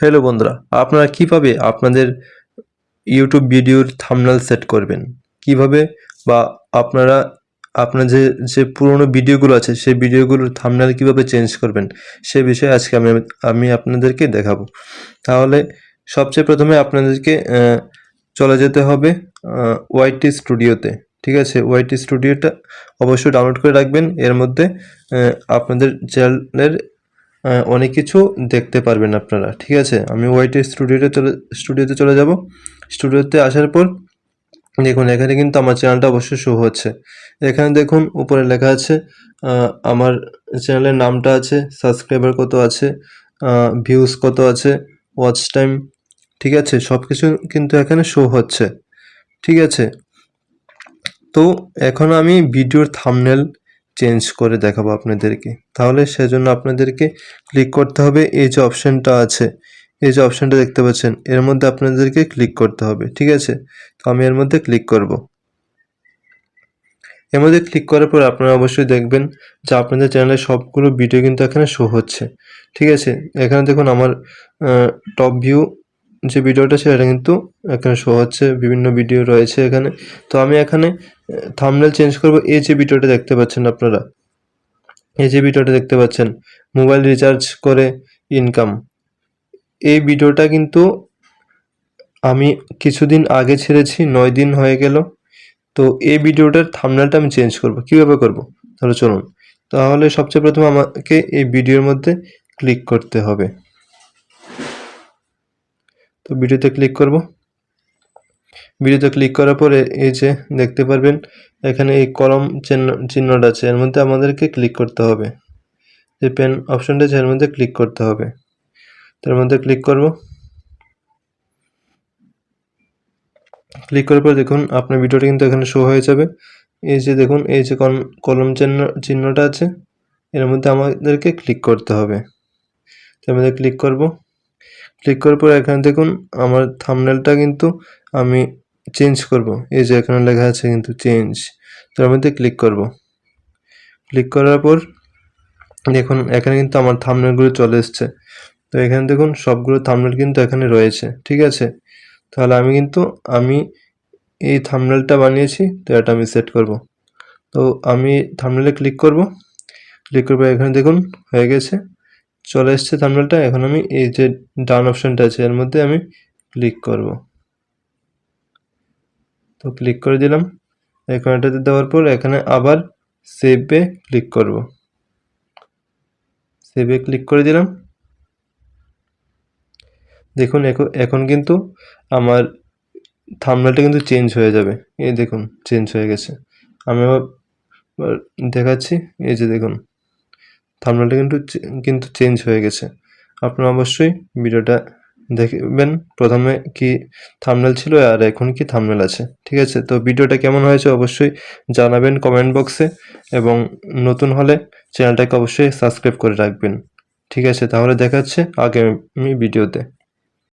Hello বন্ধুরা, আপনারা কীভাবে আপনাদের ইউটিউব ভিডিওর থাম্বনেল সেট করবেন? কীভাবে? বা আপনারা, আপনার যে যে পুরনো ভিডিওগুলো আছে, সেই ভিডিওগুলোর থাম্বনেল কীভাবে চেঞ্জ করবেন, সে বিষয়ে আজকে আমি আমি আপনাদেরকে দেখাবো। তাহলে সবচেয়ে প্রথমে আপনাদেরকে চলে যেতে হবে ওয়াইটি স্টুডিওতে, ঠিক আছে? ওয়াইটি স্টুডিওটা অবশ্যই ডাউনলোড করে রাখবেন। এর মধ্যে আপনাদের চ্যানেলের অনেক কিছু দেখতে পারবেন আপনারা, ঠিক আছে? আমি ওয়াইটি স্টুডিওতে চলে স্টুডিওতে চলে যাব। স্টুডিওতে আসার পর দেখুন, এখানে কিন্তু আমার চ্যানেলটা অবশ্যই শো হচ্ছে। এখানে দেখুন, উপরে লেখা আছে আমার চ্যানেলের নামটা আছে সাবস্ক্রাইবার কত আছে ভিউজ কত আছে ওয়াচ টাইম ঠিক আছে? সব কিছু কিন্তু এখানে শো হচ্ছে, ঠিক আছে? তো এখন আমি ভিডিওর থাম্বনেল চেঞ্জ করে দেখাবো আপনাদেরকে। তাহলে সেজন্য আপনাদেরকে ক্লিক করতে হবে। এই যে অপশানটা আছে, এই যে অপশানটা দেখতে পাচ্ছেন, এর মধ্যে আপনাদেরকে ক্লিক করতে হবে, ঠিক আছে? তো আমি এর মধ্যে ক্লিক করব। এর মধ্যে ক্লিক করার পর আপনারা অবশ্যই দেখবেন যে আপনাদের চ্যানেলের সবগুলো ভিডিও কিন্তু এখানে শো হচ্ছে, ঠিক আছে? এখানে দেখুন আমার টপ ভিউ যে ভিডিওটা সেটা কিন্তু এখানে শো হচ্ছে। বিভিন্ন ভিডিও রয়েছে এখানে। তো আমি এখানে থাম্বনেল চেঞ্জ করব। এই যে ভিডিওটা দেখতে পাচ্ছেন আপনারা, এই যে ভিডিওটা দেখতে পাচ্ছেন মোবাইল রিচার্জ করে ইনকাম এই ভিডিওটা কিন্তু আমি কিছুদিন আগে ছেড়েছি, নয় দিন হয়ে গেল। তো এই ভিডিওটার থাম্বনেলটা আমি চেঞ্জ করব। কীভাবে করব? তাহলে চলুন। তাহলে সবচেয়ে প্রথমে আমাকে এই ভিডিওর মধ্যে ক্লিক করতে হবে। তো ভিডিওতে ক্লিক করব। ভিডিওতে ক্লিক করার পরে এই যে দেখতে পারবেন, এখানে এই কলম চিহ্ন চিহ্নটা আছে, এর মধ্যে আমাদেরকে ক্লিক করতে হবে। যে পেন অপশনটা আছে, এর মধ্যে ক্লিক করতে হবে। তার মধ্যে ক্লিক করব। ক্লিক করার পর দেখুন, আপনার ভিডিওটা কিন্তু এখানে শো হয়ে যাবে। এই যে দেখুন, এই যে কল- কলম চিহ্ন চিহ্নটা আছে, এর মধ্যে আমাদেরকে ক্লিক করতে হবে। তার মধ্যে ক্লিক করব। ক্লিক করার পর এখানে দেখুন, আমার থামনেলটা কিন্তু আমি চেঞ্জ করব। এই যে এখানে লেখা আছে কিন্তু চেঞ্জ তার মধ্যে ক্লিক করব। ক্লিক করার পর দেখুন, এখানে কিন্তু আমার থাম্বনেলগুলো চলে এসছে। তো এখানে দেখুন, সবগুলো থাম্বনেল কিন্তু এখানে রয়েছে। ঠিক আছে? তাহলে আমি কিন্তু, আমি এই থামনেলটা বানিয়েছি, তো এটা আমি সেট করব। তো আমি থামনেলে ক্লিক করব। ক্লিক করব এখানে দেখুন, হয়ে গেছে। চলে এসছে থামনেলটা এখন আমি এই যে ডান অপশানটা আছে, এর মধ্যে আমি ক্লিক করব। তো ক্লিক করে দিলাম। এখন এটাতে দেওয়ার পর এখানে আবার সেভে ক্লিক করব। সেভে ক্লিক করে দিলাম। দেখুন এখন কিন্তু আমার থাম্বনেলটা কিন্তু চেঞ্জ হয়ে যাবে। এই দেখুন চেঞ্জ হয়ে গেছে। আমি আবার দেখাচ্ছি, এই যে দেখুন থাম্বনেলটা কিন্তু কিন্তু চেঞ্জ হয়ে গেছে। আপনারা অবশ্যই ভিডিওটা দেখবেন প্রথমে কি থামনেল ছিল আর এখন কি থামনেল আছে, ঠিক আছে? তো ভিডিওটা কেমন হয়েছে অবশ্যই জানাবেন কমেন্ট বক্সে এবং নতুন হলে চ্যানেলটাকে অবশ্যই সাবস্ক্রাইব করে রাখবেন, ঠিক আছে? তাহলে দেখাচ্ছে আগামী ভিডিওতে।